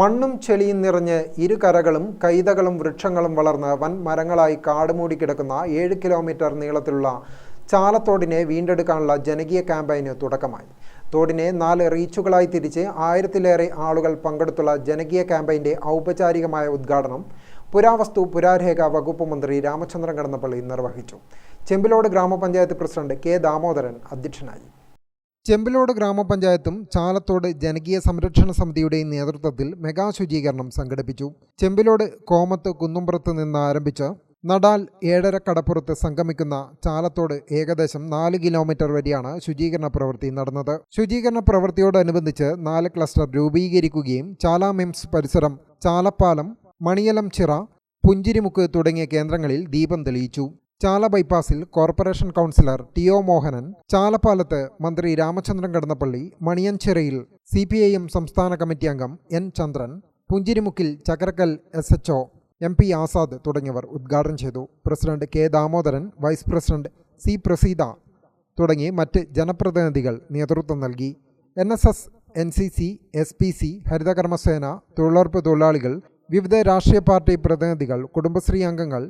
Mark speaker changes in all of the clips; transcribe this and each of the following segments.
Speaker 1: മണ്ണും ചെളിയും നിറഞ്ഞ് ഇരുകരകളും കൈതകളും വൃക്ഷങ്ങളും വളർന്ന് വൻ മരങ്ങളായി കാടുമൂടി കിടക്കുന്ന ഏഴ് കിലോമീറ്റർ നീളത്തിലുള്ള ചാലത്തോടിനെ വീണ്ടെടുക്കാനുള്ള ജനകീയ ക്യാമ്പയിന് തുടക്കമായി. തോടിനെ നാല് റീച്ചുകളായി തിരിച്ച് ആയിരത്തിലേറെ ആളുകൾ പങ്കെടുത്തുള്ള ജനകീയ ക്യാമ്പയിന്റെ ഔപചാരികമായ ഉദ്ഘാടനം പുരാവസ്തു പുരാരേഖ വകുപ്പ് മന്ത്രി രാമചന്ദ്രൻ കടന്നപ്പള്ളി നിർവഹിച്ചു. ചെമ്പിലോട് ഗ്രാമപഞ്ചായത്ത് പ്രസിഡന്റ് കെ ദാമോദരൻ അധ്യക്ഷനായി. ചെമ്പിലോട് ഗ്രാമപഞ്ചായത്തും ചാലത്തോട് ജനകീയ സംരക്ഷണ സമിതിയുടെയും നേതൃത്വത്തിൽ മെഗാ ശുചീകരണം സംഘടിപ്പിച്ചു. ചെമ്പിലോട് കോമത്ത് കുന്നുംപുറത്ത് നിന്ന് ആരംഭിച്ച് നടാൽ ഏഴര കടപ്പുറത്ത് സംഗമിക്കുന്ന ചാലത്തോട് ഏകദേശം നാല് കിലോമീറ്റർ വരെയാണ് ശുചീകരണ പ്രവൃത്തി നടന്നത്. ശുചീകരണ പ്രവൃത്തിയോടനുബന്ധിച്ച് നാല് ക്ലസ്റ്റർ രൂപീകരിക്കുകയും ചാല മിംസ് പരിസരം ചാലപ്പാലം മണിയലം ചിറ പുഞ്ചിരിമുക്ക് തുടങ്ങിയ കേന്ദ്രങ്ങളിൽ ദീപം തെളിയിച്ചു. Chala ബൈപ്പാസിൽ corporation councillor T O Mohanan ചാലപ്പാലത്ത് മന്ത്രി രാമചന്ദ്രൻ കടന്നപ്പള്ളി മണിയൻചിറയിൽ സി പി ഐ എം സംസ്ഥാന കമ്മിറ്റി അംഗം N Chandran പുഞ്ചിരിമുക്കിൽ Chakrakkal S H O M P Azad തുടങ്ങിയവർ ഉദ്ഘാടനം ചെയ്തു. President K Damodaran vice president C Praseetha തുടങ്ങി മറ്റ് ജനപ്രതിനിധികൾ നേതൃത്വം നൽകി. N S S N C C S P C ഹരിതകർമ്മസേന തൊഴിലുറപ്പ് തൊഴിലാളികൾ വിവിധ രാഷ്ട്രീയ പാർട്ടി പ്രതിനിധികൾ കുടുംബശ്രീ അംഗങ്ങൾ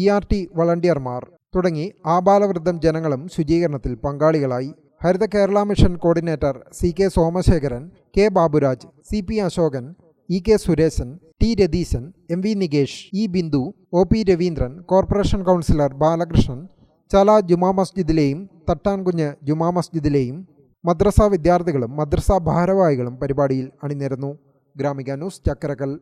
Speaker 1: ഇ ആർ ടി വളണ്ടിയർമാർ തുടങ്ങി ആബാലവൃദ്ധം ജനങ്ങളും ശുചീകരണത്തിൽ പങ്കാളികളായി. Haritha Kerala mission coordinator C K Somasekharan K Baburaj C P Ashokan E K Suresan T Ratheesan M V Nikesh E Bindu O P Raveendran corporation councillor Balakrishnan Chala ജുമാ മസ്ജിദിലെയും തട്ടാൻകുഞ്ഞ് ജുമാ മസ്ജിദിലെയും മദ്രസ വിദ്യാർത്ഥികളും മദ്രസ ഭാരവാഹികളും പരിപാടിയിൽ അണിനിരന്നു. Gramika news Chakkarakkal